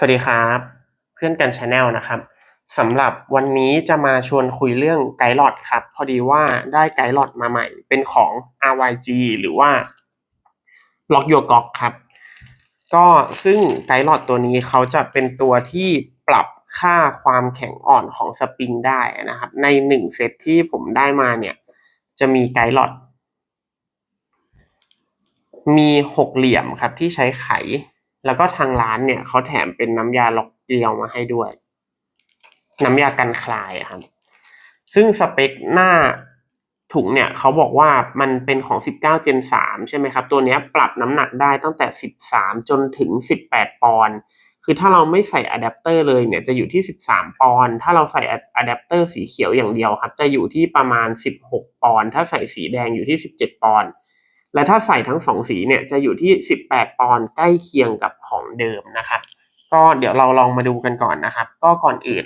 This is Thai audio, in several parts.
สวัสดีครับ เพื่อนกันชาแนลนะครับสำหรับวันนี้จะมาชวนคุยเรื่องไกด์ลอดครับ พอดีว่าได้ไกด์ลอดมาใหม่ เป็นของ RYG หรือว่า Lock Your g o k ครับ ก็ซึ่งไกด์ลอดตัวนี้เขาจะเป็นตัวที่ปรับค่าความแข็งอ่อนของสปริงได้นะครับ ในหนึ่งเซตที่ผมได้มาเนี่ย จะมีไกด์ลอดมีหกเหลี่ยมครับที่ใช้ไข แล้วก็ทางร้านเนี่ยเขาแถมเป็นน้ำยาล็อกเกลียวมาให้ด้วย น้ำยากันคลายครับ ซึ่งสเปคหน้าถุงเนี่ยเขาบอกว่ามันเป็นของ 19 Gen 3 ใช่ไหมครับ ตัวนี้ปรับน้ำหนักได้ตั้งแต่ 13 จนถึง 18 ปอนด์ คือถ้าเราไม่ใส่อะแดปเตอร์เลยเนี่ยจะอยู่ที่ 13 ปอนด์ ถ้าเราใส่อะแดปเตอร์สีเขียวอย่างเดียวครับ จะอยู่ที่ประมาณ 16 ปอนด์ ถ้าใส่สีแดงอยู่ที่ 17 ปอนด์ และถ้าใส่ทั้งสองสีเนี่ยจะอยู่ที่ 18 ปอนด์ใกล้เคียงกับของเดิมนะครับ ก็เดี๋ยวเราลองมาดูกันก่อนนะครับ ก็ก่อนอื่น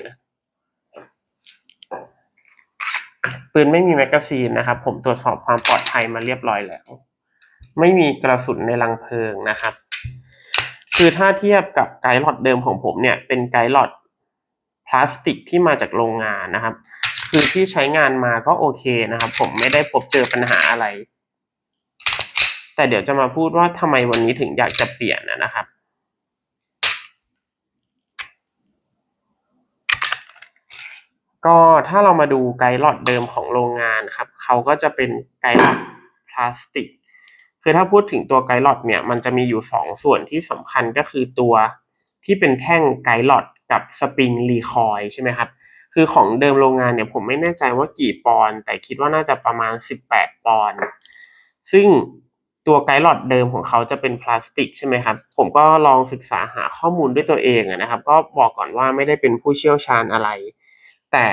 ปืนไม่มีแมกกาซีนนะครับ ผมตรวจสอบความปลอดภัยมาเรียบร้อยแล้ว ไม่มีกระสุนในรังเพลิงนะครับ คือถ้าเทียบกับไกด์หลอดเดิมของผมเนี่ย เป็นไกด์หลอดพลาสติกที่มาจากโรงงานนะครับ คือที่ใช้งานมาก็โอเคนะครับ ผมไม่ได้พบเจอปัญหาอะไร แต่เดี๋ยวจะมาพูดว่าทำไมวันนี้ถึงอยากจะเปลี่ยนนะครับ ก็ถ้าเรามาดูไกด์หลอดเดิมของโรงงานครับเขาก็จะเป็นไกด์หลอดพลาสติก คือถ้าพูดถึงตัวไกด์หลอดเนี่ยมันจะมีอยู่สองส่วนที่สำคัญก็คือตัวที่เป็นแท่งไกด์หลอดกับสปริงรีคอยใช่ไหมครับคือของเดิมโรงงานเนี่ยผมไม่แน่ใจว่ากี่ปอนด์แต่คิดว่าน่าจะประมาณ 18 ปอนด์ซึ่ง ตัวไกด์หลอดเดิมของเขาจะเป็นพลาสติกใช่ไหมครับ ผมก็ลองศึกษาหาข้อมูลด้วยตัวเองนะครับ ก็บอกก่อนว่าไม่ได้เป็นผู้เชี่ยวชาญอะไร แต่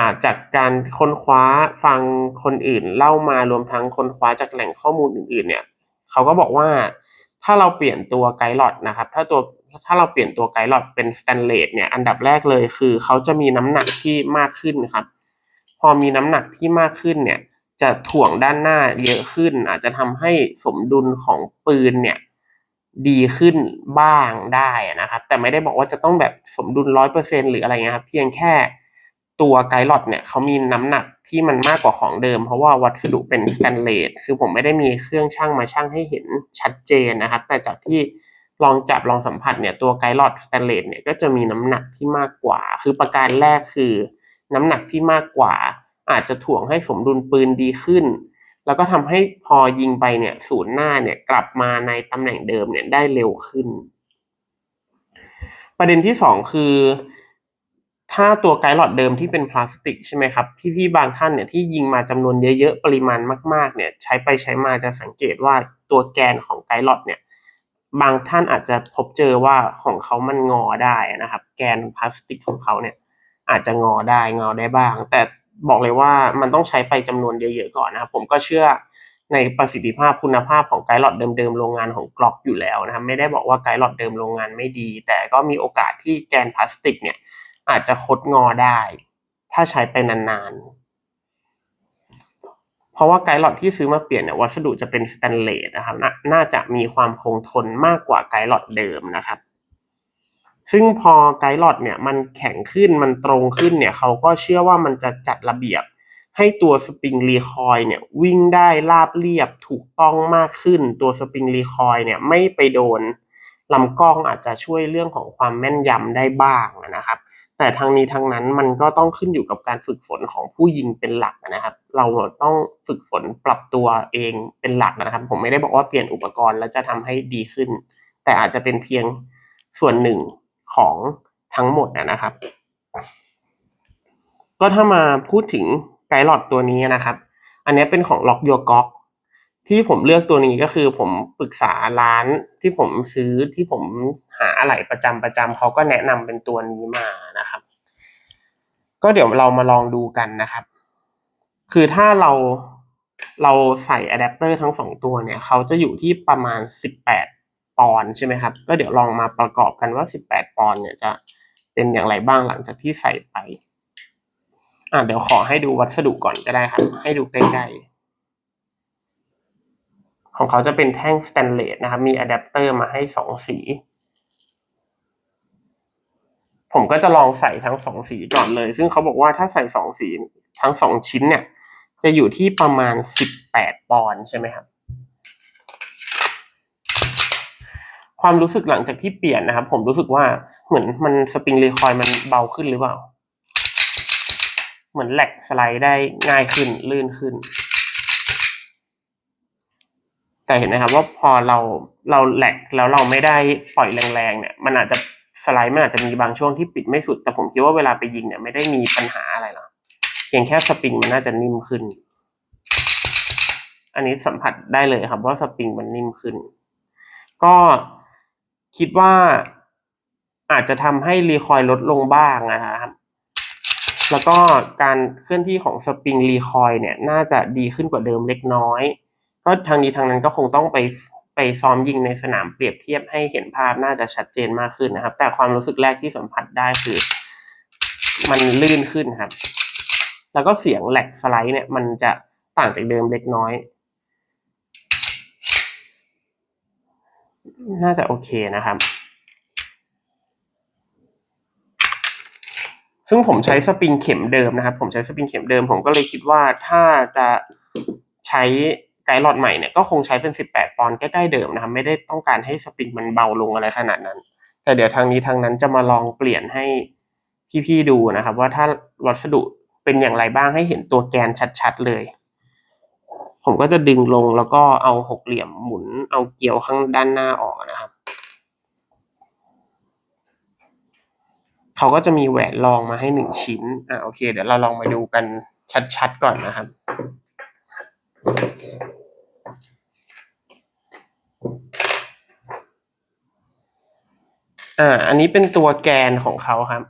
าจากการค้นคว้าฟังคนอื่นเล่ามารวมทั้งค้นคว้าจากแหล่งข้อมูลอื่นๆ เนี่ยเขาก็บอกว่าถ้าเราเปลี่ยนตัวไกด์หลอดนะครับ ถ้าตัวถ้าเราเปลี่ยนตัวไกด์หลอดเป็นสแตนเลสเนี่ยอันดับแรกเลยคือเขาจะมีน้ำหนักที่มากขึ้นครับ พอมีน้ำหนักที่มากขึ้นเนี่ย จะถ่วงด้านหน้าเยอะขึ้น อาจจะทำให้สมดุลของปืนเนี่ยดีขึ้นบ้างได้นะครับ แต่ไม่ได้บอกว่าจะต้องแบบสมดุลร้อยเปอร์เซ็นหรืออะไรเงี้ยครับเพียงแค่ตัวไกด์ลอดเนี่ยเขามีน้ำหนักที่มันมากกว่าของเดิม เพราะว่าวัสดุเป็นสแตนเลสคือผมไม่ได้มีเครื่องช่างมาช่างให้เห็นชัดเจนนะครับ แต่จากที่ลองจับลองสัมผัสเนี่ยตัวไกด์ลอดสแตนเลสเนี่ยก็จะมีน้ำหนักที่มากกว่า คือประการแรกคือ น้ำหนักที่มากกว่า อาจจะถ่วงให้สมดุลปืนดีขึ้น แล้วก็ทำให้พอยิงไปเนี่ยศูนย์หน้าเนี่ยกลับมาในตำแหน่งเดิมเนี่ยได้เร็วขึ้น ประเด็นที่สองคือ ถ้าตัวไกด์หลอดเดิมที่เป็นพลาสติกใช่ไหมครับพี่พี่บางท่านเนี่ยที่ยิงมาจำนวนเยอะๆปริมาณมากๆเนี่ยใช้ไปใช้มาจะสังเกตว่าตัวแกนของไกด์หลอดเนี่ยบางท่านอาจจะพบเจอว่าของเขามันงอได้นะครับ แกนพลาสติกของเขาเนี่ยอาจจะงอได้งอได้บ้าง แต่ บอกเลยว่ามันต้องใช้ไปจำนวนเยอะๆก่อนนะครับผมก็เชื่อในประสิทธิภาพคุณภาพของไกด์หลอดเดิมๆโรงงานของกล็อกอยู่แล้วนะครับไม่ได้บอกว่าไกด์หลอดเดิมโรงงานไม่ดี แต่ก็มีโอกาสที่แกนพลาสติกเนี่ย อาจจะคดงอได้ ถ้าใช้ไปนานๆ เพราะว่าไกด์หลอดที่ซื้อมาเปลี่ยนเนี่ยวัสดุจะเป็นสแตนเลสนะครับนน่าจะมีความคงทนมากกว่าไกด์หลอดเดิมนะครับ ซึ่งพอไกด์ลอดเนี่ยมันแข็งขึ้นมันตรงขึ้นเนี่ยเขาก็เชื่อว่ามันจะจัดระเบียบ ให้ตัวสปริงรีคอยเนี่ยวิ่งได้ราบเรียบถูกต้องมากขึ้น ตัวสปริงรีคอยเนี่ยไม่ไปโดนลำกล้องอาจจะช่วยเรื่องของความแม่นยำได้บ้างนะครับ แต่ทางนี้ทางนั้นมันก็ต้องขึ้นอยู่กับการฝึกฝนของผู้ยิงเป็นหลักนะครับ เราต้องฝึกฝนปรับตัวเองเป็นหลักนะครับ ผมไม่ได้บอกว่าเปลี่ยนอุปกรณ์แล้วจะทำให้ดีขึ้น แต่อาจจะเป็นเพียงส่วนหนึ่ง ของทั้งหมดนะครับ ก็ถ้ามาพูดถึงไกด์หลอดตัวนี้นะครับ อันนี้เป็นของ Lock Your g o k ที่ผมเลือกตัวนี้ก็คือผมปรึกษาร้านที่ผมซื้อที่ผมหาอะไหล่ประจำประจำเขาก็แนะนำเป็นตัวนี้มานะครับ ก็เดี๋ยวเรามาลองดูกันนะครับ คือถ้าเราเราใส่อะแดปเตอร์ทั้งสองตัวเนี่ย เขาจะอยู่ที่ประมาณสิบแปอนใช่ไหมครับ ก็เดี๋ยวลองมาประกอบกันว่าสิบแปดปอนเนี่ยจะเป็นอย่างไรบ้างหลังจากที่ใส่ไปอ่าเดี๋ยวขอให้ดูวัสดุก่อนก็ได้ครับ ให้ดูใกล้ๆ ของเขาจะเป็นแท่งสแตนเลสนะครับ มีอะแดปเตอร์มาให้สองสี ผมก็จะลองใส่ทั้งสองสีก่อนเลย ซึ่งเขาบอกว่าถ้าใส่สองสีทั้งสองชิ้นเนี่ย จะอยู่ที่ประมาณสิบแปดปอนด์ใช่ไหมครับ ความรู้สึกหลังจากที่เปลี่ยนนะครับ ผมรู้สึกว่าเหมือนมันสปริงรีคอยมันเบาขึ้นหรือเปล่า เหมือนแหลกสไลด์ได้ง่ายขึ้นลื่นขึ้น แต่เห็นไหมครับ ว่าพอเราเราแหลกแล้วเราไม่ได้ปล่อยแรงๆเนี่ย มันอาจจะสไลด์มันอาจจะมีบางช่วงที่ปิดไม่สุด แต่ผมคิดว่าเวลาไปยิงเนี่ยไม่ได้มีปัญหาอะไรหรอกเพียงแค่สปริงมันน่าจะนิ่มขึ้น อันนี้สัมผัสได้เลยครับ ว่าสปริงมันนิ่มขึ้น ก็ คิดว่าอาจจะทำให้รีคอยลดลงบ้างนะครับ แล้วก็การเคลื่อนที่ของสปริงรีคอยเนี่ยน่าจะดีขึ้นกว่าเดิมเล็กน้อย ก็ทางนี้ทางนั้นก็คงต้องไปไปซ้อมยิงในสนามเปรียบเทียบให้เห็นภาพน่าจะชัดเจนมากขึ้นนะครับ แต่ความรู้สึกแรกที่สัมผัสได้คือ มันลื่นขึ้นครับ แล้วก็เสียงแหลกสไลด์เนี่ยมันจะต่างจากเดิมเล็กน้อย น่าจะโอเคนะครับ ซึ่งผมใช้สปริงเข็มเดิมนะครับ ผมใช้สปริงเข็มเดิม ผมก็เลยคิดว่าถ้าจะใช้ไกด์หลอดใหม่เนี่ยก็คงใช้เป็น 18 ปอนด์ใกล้ๆเดิมนะครับ ไม่ได้ต้องการให้สปริงมันเบาลงอะไรขนาดนั้น แต่เดี๋ยวทางนี้ทางนั้นจะมาลองเปลี่ยนให้พี่ๆดูนะครับ ว่าถ้าวัสดุเป็นอย่างไรบ้างให้เห็นตัวแกนชัดๆเลย ผมก็จะดึงลงแล้วก็เอาหกเหลี่ยมหมุนเอาเกลียวข้างด้านหน้าออกนะครับ เขาก็จะมีแหวนรองมาให้หนึ่งชิ้น อ่าโอเค เดี๋ยวเราลองมาดูกันชัดๆก่อนนะครับ อ่า อันนี้เป็นตัวแกนของเขาครับ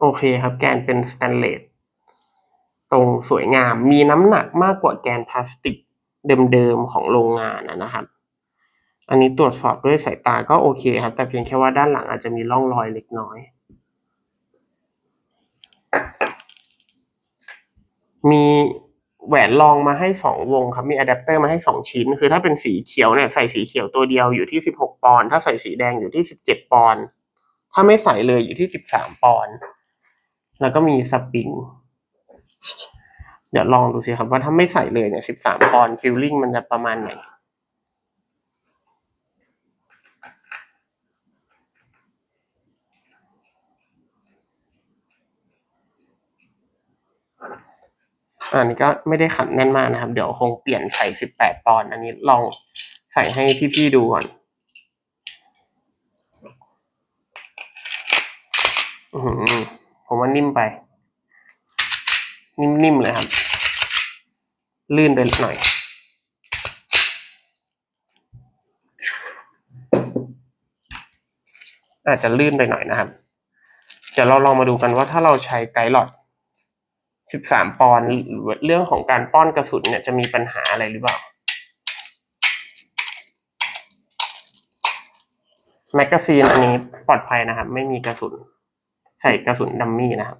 โอเคครับ แกนเป็นสแตนเลส ตรงสวยงาม มีน้ำหนักมากกว่าแกนพลาสติกเดิมๆของโรงงานนะครับ อันนี้ตรวจสอบด้วยสายตาก็โอเคครับ แต่เพียงแค่ว่าด้านหลังอาจจะมีร่องรอยเล็กน้อย มีแหวนรองมาให้สองวงครับ มีอะแดปเตอร์มาให้สองชิ้น คือถ้าเป็นสีเขียวเนี่ยใส่สีเขียวตัวเดียวอยู่ที่สิบหกปอนด์ ถ้าใส่สีแดงอยู่ที่สิบเจ็ดปอนด์ ถ้าไม่ใส่เลยอยู่ที่สิบสามปอนด์ แล้วก็มีสปริง เดี๋ยวลองดูสิครับว่าถ้าไม่ใส่เลยเนี่ยสิบสามปอนด์ฟิลลิ่งมันจะประมาณไหนอันนี้ก็ไม่ได้ขันแน่นมากนะครับ เดี๋ยวคงเปลี่ยนใส่สิบแปดปอนด์อันนี้ลองใส่ให้พี่ๆดูก่อนอผมว่านิ่มไป นิ่มๆเลยครับ ลื่นไปหน่อย อาจจะลื่นไปหน่อยนะครับเดี๋ยวเราลองมาดูกันว่าถ้าเราใช้ไกด์หลอด 13 ปอนด์เรื่องของการป้อนกระสุนเนี่ยจะมีปัญหาอะไรหรือเปล่าแมกกาซีนอันนี้ปลอดภัยนะครับ ไม่มีกระสุน ใส่กระสุนดัมมี่นะครับ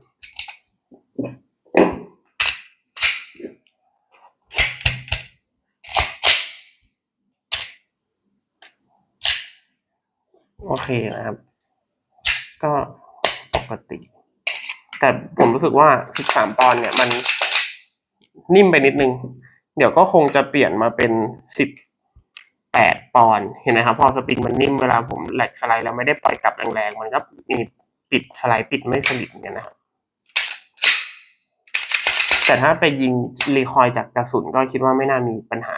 โอเคนะครับ ก็ปกติ แต่ผมรู้สึกว่า 13 ปอนด์เนี่ย มันนิ่มไปนิดนึง เดี๋ยวก็คงจะเปลี่ยนมาเป็น 18 ปอนด์เห็นไหมครับ พอสปริงมันนิ่มเวลาผมแหลกสไลด์แล้วไม่ได้ปล่อยกลับแรงๆ มันก็มีปิดสไลด์ปิดไม่สนิทเนกันนะครับแต่ถ้าไปยิงรีคอยจากกระสุนก็คิดว่าไม่น่ามีปัญหา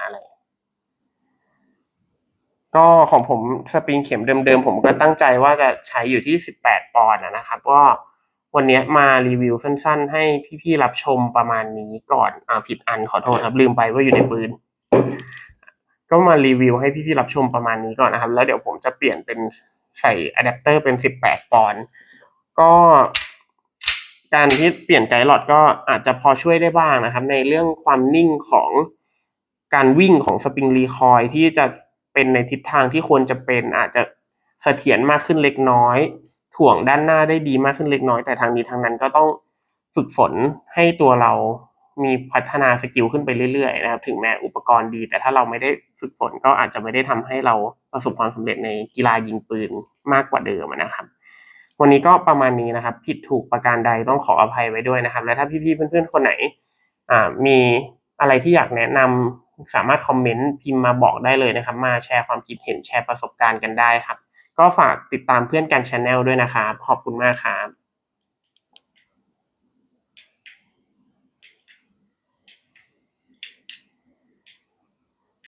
ก็ของผมสปริงเข็มเดิมๆ ผมก็ตั้งใจว่าจะใช้อยู่ที่ 18 ปอนด์นะครับ ก็วันนี้มารีวิวสั้นๆ ให้พี่ๆ รับชมประมาณนี้ก่อน อ่าผิดอันขอโทษครับ ลืมไปว่าอยู่ในปืน ก็มารีวิวให้พี่ๆ รับชมประมาณนี้ก่อนนะครับ แล้วเดี๋ยวผมจะเปลี่ยนเป็นใส่อะแดปเตอร์เป็น 18 ปอนด์ก็การที่เปลี่ยนไกด์หลอดก็อาจจะพอช่วยได้บ้างนะครับ ในเรื่องความนิ่งของการวิ่งของสปริงรีคอยที่จะ เป็นในทิศทางที่ควรจะเป็นอาจจะเสถียรมากขึ้นเล็กน้อย ถ่วงด้านหน้าได้ดีมากขึ้นเล็กน้อยแต่ทางนี้ทางนั้นก็ต้องฝึกฝนให้ตัวเรามีพัฒนาสกิลขึ้นไปเรื่อยๆนะครับ ถึงแม้อุปกรณ์ดี แต่ถ้าเราไม่ได้ฝึกฝนก็อาจจะไม่ได้ทำให้เราประสบความสำเร็จในกีฬายิงปืนมากกว่าเดิมนะครับ วันนี้ก็ประมาณนี้นะครับ ผิดถูกประการใดต้องขออภัยไว้ด้วยนะครับ และถ้าพี่ๆเพื่อนๆคนไหนมีอะไรที่อยากแนะนำ สามารถคอมเมนต์พิมพ์มาบอกได้เลยนะครับ มาแชร์ความคิดเห็นแชร์ประสบการณ์กันได้ครับ ก็ฝากติดตามเพื่อนกันชาแนลด้วยนะครับ ขอบคุณมากครับ